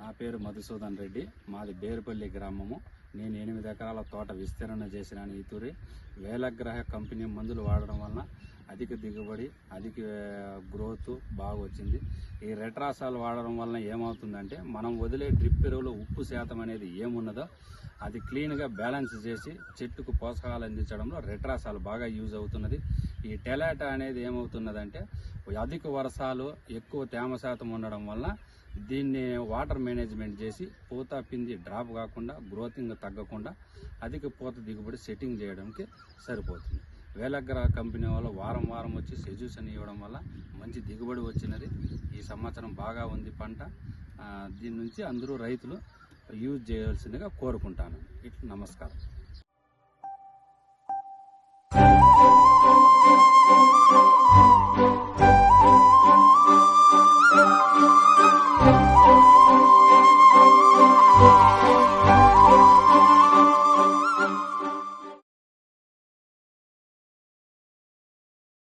నా పేరు మధుసూదన్ రెడ్డి. మాది బేరుపల్లి గ్రామము. నేను ఎనిమిది ఎకరాల తోట విస్తరణ చేసిన ఈ తూరి. వేలగ్రహ కంపెనీ మందులు వాడడం వలన అధిక దిగుబడి అధిక గ్రోత్ బాగా వచ్చింది. ఈ రెట్రాసాలు వాడడం వలన ఏమవుతుందంటే మనం వదిలే డ్రిప్ ఎరువులో ఉప్పు శాతం అనేది ఏమున్నదో అది క్లీన్గా బ్యాలెన్స్ చేసి చెట్టుకు పోషకాలు అందించడంలో రెట్రాసాలు బాగా యూజ్ అవుతున్నది. ఈ టెలాటా అనేది ఏమవుతున్నదంటే అధిక వర్షాలు ఎక్కువ తేమ శాతం ఉండడం వల్ల దీన్ని వాటర్ మేనేజ్మెంట్ చేసి పూత పిండి డ్రాప్ కాకుండా గ్రోతింగ్ తగ్గకుండా అధిక పూత దిగుబడి సెట్టింగ్ చేయడానికి సరిపోతుంది. వేలగ్రహ కంపెనీ వాళ్ళు వారం వారం వచ్చి సెజ్యూషన్ ఇవ్వడం వల్ల మంచి దిగుబడి వచ్చినది. ఈ సంవత్సరం బాగా ఉంది పంట. దీని నుంచి అందరూ రైతులు యూజ్ చేయాల్సిందిగా కోరుకుంటాను. ఇట్లా నమస్కారం.